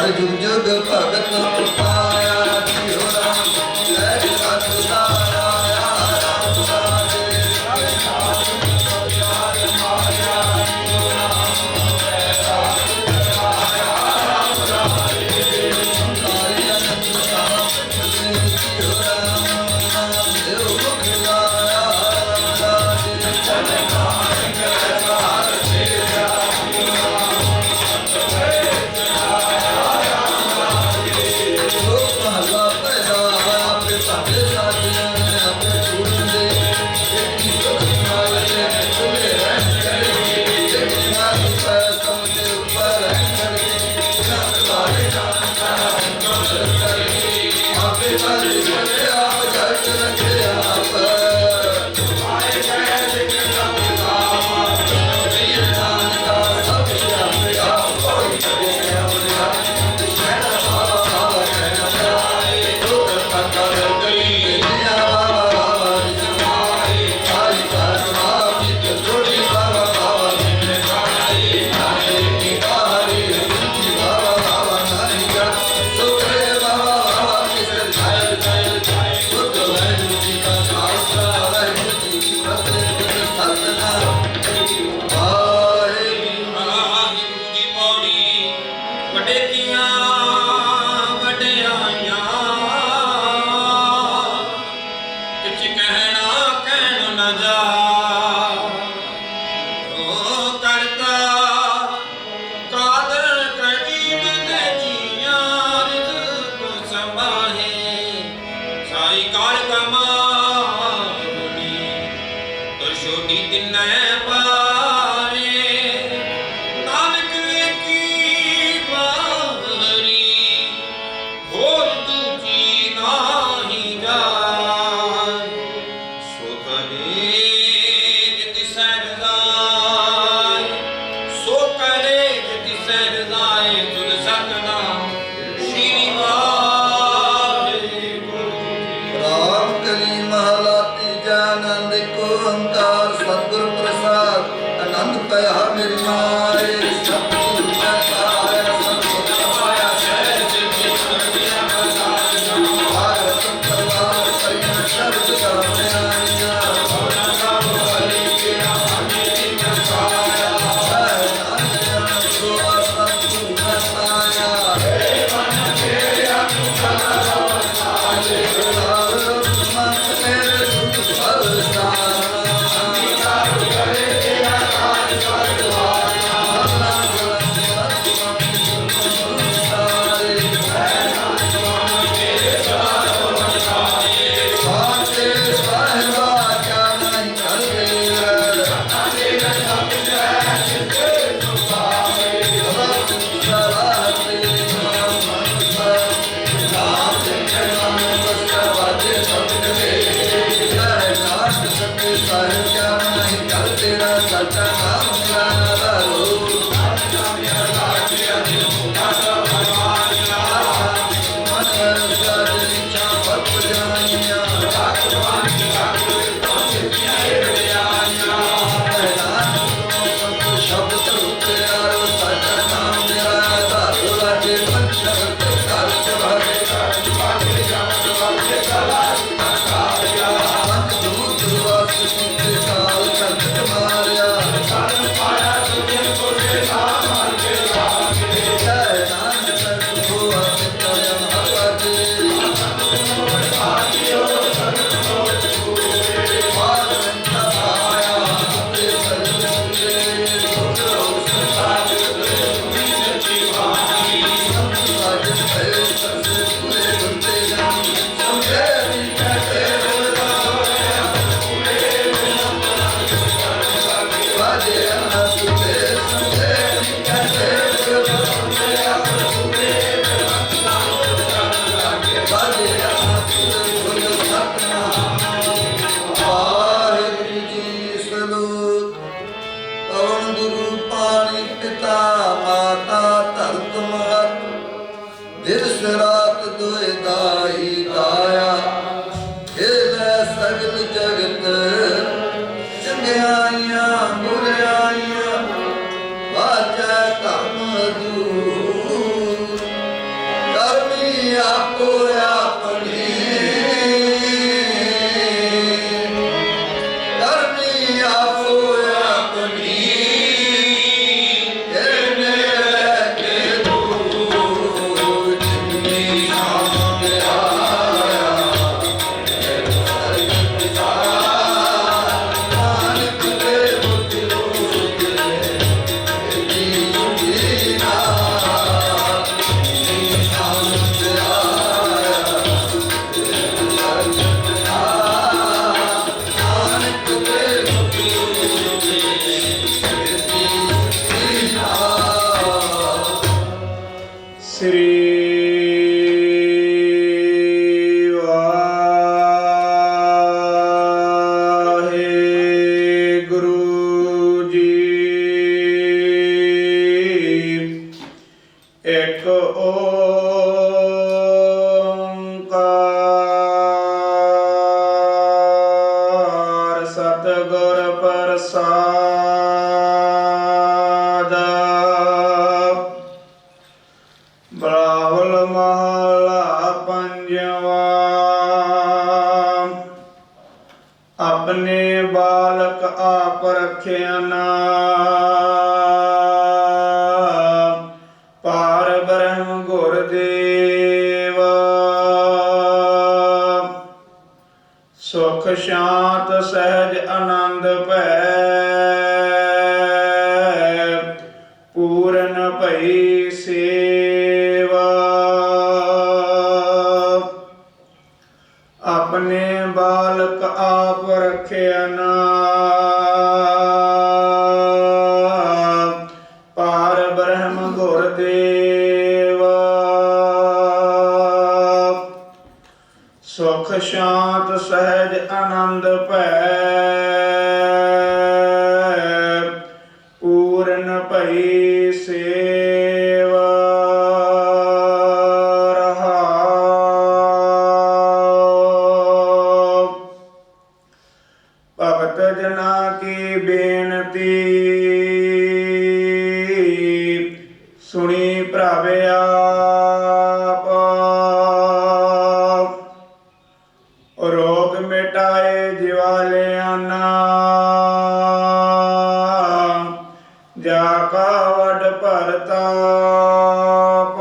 আর যুগ যুগ إن ਵਾਹਿਗੁਰੂ ਓੰਕਾਰ ਸਤਿਗੁਰ ਪ੍ਰਸਾਦ ਬਲਾਵਲ ਮਹਲਾ ਪੰਜਵਾ ਆਪਣੇ ਬਾਲਕ ਆਪ ਰਖਿਆ ਨਾ ਸੁਖ ਸ਼ਾਂਤ ਸਹਿਜ ਆਨੰਦ ਭੈ। ਪੂਰਨ ਭਈ ਸੇਵਾ। ਆਪਣੇ ਬਾਲਕ ਆਪ ਰਖਿਆ ਨਾ। ਪਾਰ ਬ੍ਰਹਮ ਗੁਰ ਦੇਵ ਸੁਖ ਸ਼ਾਂਤ ਸਹਿਜ ਆਨੰਦ ਭੈ। ਰੋਗ ਮਿਟਾਏ ਜਿਵਾਲਿਆਂ ਨਾ ਜਾ ਕਾ ਵਡ ਭਰਤਾਪ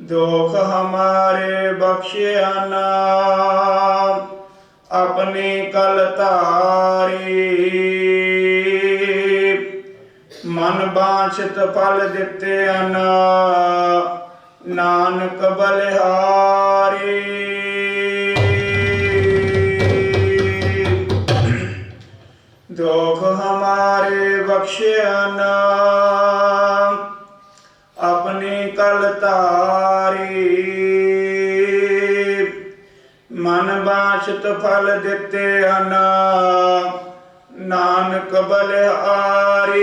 ਦੁਖ ਹਮਾਰੇ ਬਖਸ਼ਿਆ ਨਾ ਆਪਣੀ ਕਲ ਧਾਰੀ। ਮਨ ਬਾਛਤ ਫਲ ਦਿੱਤੇ ਅਨ। ਨਾਨਕ ਬਲਿਹਾਰੀ। ਦੁਖ ਹਮਾਰੇ ਬਖਸ਼ਿਆ ਨਾ, ਆਪਣੀ ਕਲ ਤਾਰੀ ਮਨ ਬਾਛਤ ਫਲ ਦਿੱਤੇ ਹਨ ਨਾਨਕ ਬਲਿਹਾਰੀ।